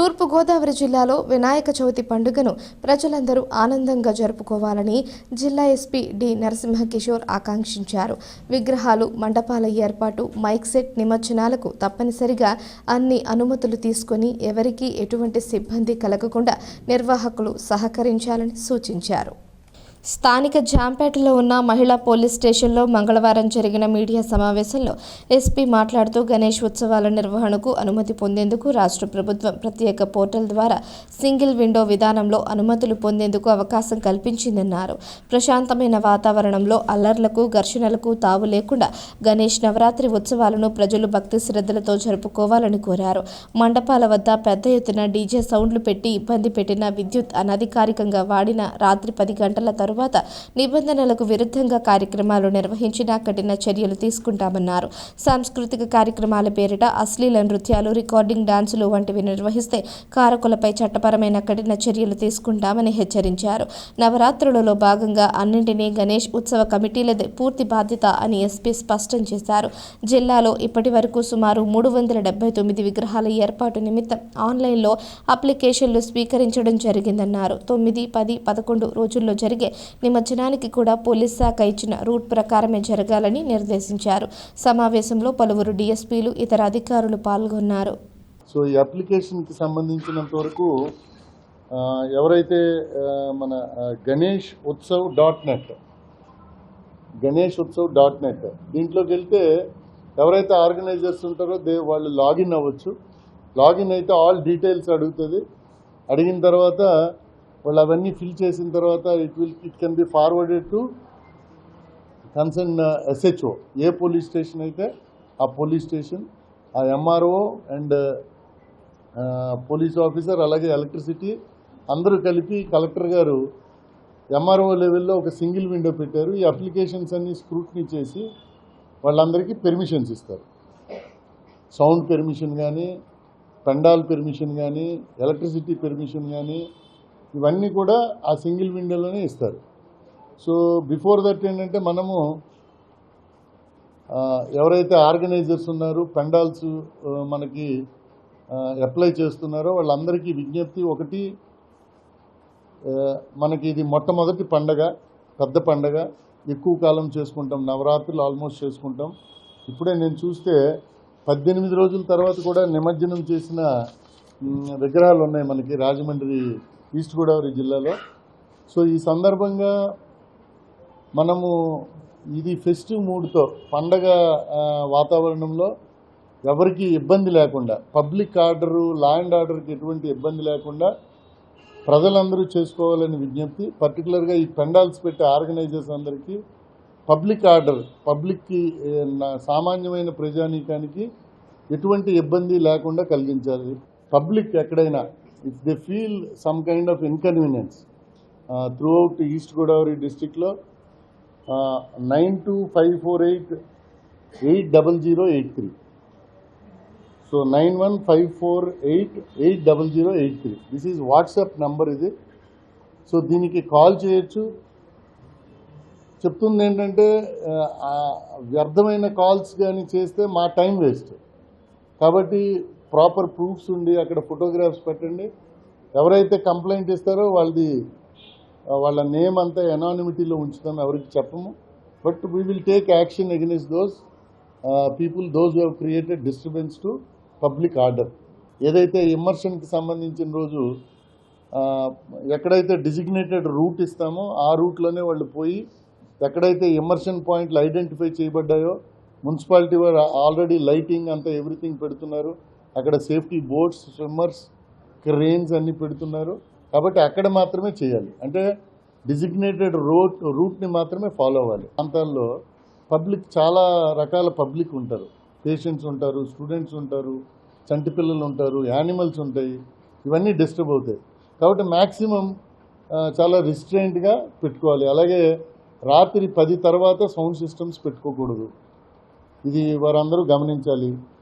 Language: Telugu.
తూర్పుగోదావరి జిల్లాలో వినాయక చవితి పండుగను ప్రజలందరూ ఆనందంగా జరుపుకోవాలని జిల్లా ఎస్పీ డి నరసింహకిషోర్ ఆకాంక్షించారు. విగ్రహాలు మండపాల ఏర్పాటు మైక్ సెట్ నిమజ్జనాలకు తప్పనిసరిగా అన్ని అనుమతులు తీసుకొని ఎవరికీ ఎటువంటి సిబ్బంది కలగకుండా నిర్వాహకులు సహకరించాలని సూచించారు. స్థానిక జాంపేటలో ఉన్న మహిళా పోలీస్ స్టేషన్లో మంగళవారం జరిగిన మీడియా సమావేశంలో ఎస్పీ మాట్లాడుతూ గణేష్ ఉత్సవాల నిర్వహణకు అనుమతి పొందేందుకు రాష్ట్ర ప్రభుత్వం ప్రత్యేక పోర్టల్ ద్వారా సింగిల్ విండో విధానంలో అనుమతులు పొందేందుకు అవకాశం కల్పించిందన్నారు. ప్రశాంతమైన వాతావరణంలో అల్లర్లకు ఘర్షణలకు తావు లేకుండా గణేష్ నవరాత్రి ఉత్సవాలను ప్రజలు భక్తి శ్రద్ధలతో జరుపుకోవాలని కోరారు. మండపాల వద్ద పెద్ద ఎత్తున డీజే సౌండ్లు పెట్టి ఇబ్బంది పెట్టిన విద్యుత్ అనధికారికంగా వాడిన రాత్రి పది గంటల తరువాత నిబంధనలకు విరుద్ధంగా కార్యక్రమాలు నిర్వహించిన కఠిన చర్యలు తీసుకుంటామన్నారు. సాంస్కృతిక కార్యక్రమాల పేరిట అశ్లీల నృత్యాలు రికార్డింగ్ డాన్సులు వంటివి నిర్వహిస్తే కారకులపై చట్టపరమైన కఠిన చర్యలు తీసుకుంటామని హెచ్చరించారు. నవరాత్రులలో భాగంగా అన్నింటినీ గణేష్ ఉత్సవ కమిటీలదే పూర్తి బాధ్యత అని ఎస్పీ స్పష్టం చేశారు. జిల్లాలో ఇప్పటి వరకు సుమారు మూడు వందల డెబ్బై తొమ్మిది విగ్రహాల ఏర్పాటు నిమిత్తం ఆన్లైన్లో అప్లికేషన్లు స్వీకరించడం జరిగిందన్నారు. తొమ్మిది పది పదకొండు రోజుల్లో జరిగే నిమజ్జనానికి కూడా పోలీస్ శాఖ ఇచ్చిన రూట్ ప్రకారమే జరగాలని నిర్దేశించారు. సమావేశంలో పలువురు డీఎస్పీలు ఇతర అధికారులు పాల్గొన్నారు. సో ఈ అప్లికేషన్కి సంబంధించినంత వరకు ఎవరైతే మన Ganesh Utsav dot net Ganesh Utsav dot net దీంట్లోకి వెళ్తే ఎవరైతే ఆర్గనైజర్స్ ఉంటారో దే వాళ్ళు లాగిన్ అవ్వచ్చు. లాగిన్ అయితే ఆల్ డీటెయిల్స్ అడుగుతుంది. అడిగిన తర్వాత వాళ్ళు అవన్నీ ఫిల్ చేసిన తర్వాత it will it can be forwarded to concern SHO A police station అయితే ఆ పోలీస్ స్టేషన్ ఆ ఎంఆర్ఓ అండ్ పోలీస్ ఆఫీసర్ అలాగే ఎలక్ట్రిసిటీ అందరూ కలిపి కలెక్టర్ గారు ఎంఆర్ఓ లెవెల్లో ఒక సింగిల్ విండో పెట్టారు. ఈ అప్లికేషన్స్ అన్ని స్క్రూట్నీ చేసి వాళ్ళందరికీ పెర్మిషన్స్ ఇస్తారు. సౌండ్ పెర్మిషన్ కానీ పెండాల్ పెర్మిషన్ కానీ ఎలక్ట్రిసిటీ పెర్మిషన్ కానీ ఇవన్నీ కూడా ఆ సింగిల్ విండోలోనే ఇస్తారు. సో బిఫోర్ దట్ ఏంటంటే మనము ఎవరైతే ఆర్గనైజర్స్ ఉన్నారో పెండాల్స్ మనకి అప్లై చేస్తున్నారో వాళ్ళందరికీ విజ్ఞప్తి ఒకటి మనకి ఇది మొట్టమొదటి పండగ పెద్ద పండగ. ఎక్కువ కాలం చేసుకుంటాం నవరాత్రులు ఆల్మోస్ట్ చేసుకుంటాం. ఇప్పుడే నేను చూస్తే పద్దెనిమిది రోజుల తర్వాత కూడా నిమజ్జనం చేసిన విగ్రహాలు ఉన్నాయి మనకి రాజమండ్రి ఈస్ట్ గోదావరి జిల్లాలో. సో ఈ సందర్భంగా మనము ఇది ఫెస్టివ్ మూడ్తో పండగ వాతావరణంలో ఎవరికి ఇబ్బంది లేకుండా పబ్లిక్ ఆర్డరు లా అండ్ ఆర్డర్కి ఎటువంటి ఇబ్బంది లేకుండా ప్రజలందరూ చేసుకోవాలని విజ్ఞప్తి. పర్టికులర్గా ఈ పెండాల్స్ పెట్టే ఆర్గనైజర్స్ అందరికీ పబ్లిక్ ఆర్డర్ పబ్లిక్కి సామాన్యమైన ప్రజానీకానికి ఎటువంటి ఇబ్బంది లేకుండా కలిగించాలి. పబ్లిక్ ఎక్కడైనా if they feel some kind of inconvenience throughout East Godavari డిస్టిక్లో nine two five four eight eight double zero eight three so nine one five four eight eight double zero eight three this is WhatsApp number ఇది సో దీనికి కాల్ చేయొచ్చు. చెప్తుంది ఏంటంటే వ్యర్థమైన కాల్స్ కానీ చేస్తే మా టైం వేస్ట్. కాబట్టి ప్రాపర్ ప్రూఫ్స్ ఉండి అక్కడ ఫోటోగ్రాఫ్స్ పెట్టండి. ఎవరైతే కంప్లైంట్ ఇస్తారో వాళ్ళది వాళ్ళ నేమ్ అంతా ఎనానిమిటీలో ఉంచుతాం ఎవరికి చెప్పము. But we will take action against those people those have created disturbance to public order ఏదైతే ఇమ్మర్షన్కి సంబంధించిన రోజు ఎక్కడైతే డిజిగ్నేటెడ్ రూట్ ఇస్తామో ఆ రూట్లోనే వాళ్ళు పోయి ఎక్కడైతే ఇమ్మర్షన్ పాయింట్లు ఐడెంటిఫై చేయబడ్డాయో మున్సిపాలిటీ వారు ఆల్రెడీ లైటింగ్ అంతా ఎవ్రీథింగ్ పెడుతున్నారు. అక్కడ సేఫ్టీ బోట్స్ స్విమ్మర్స్ క్రెయిన్స్ అన్నీ పెడుతున్నారు. కాబట్టి అక్కడ మాత్రమే చేయాలి. అంటే డిజిగ్నేటెడ్ రోడ్ రూట్ని మాత్రమే ఫాలో అవ్వాలి. ప్రాంతాల్లో పబ్లిక్ చాలా రకాల పబ్లిక్ ఉంటారు. పేషెంట్స్ ఉంటారు స్టూడెంట్స్ ఉంటారు చంటి పిల్లలు ఉంటారు యానిమల్స్ ఉంటాయి. ఇవన్నీ డిస్టర్బ్ అవుతాయి. కాబట్టి మ్యాక్సిమం చాలా రిస్ట్రెయింట్గా పెట్టుకోవాలి. అలాగే రాత్రి పది తర్వాత సౌండ్ సిస్టమ్స్ పెట్టుకోకూడదు. ఇది వారందరూ గమనించాలి.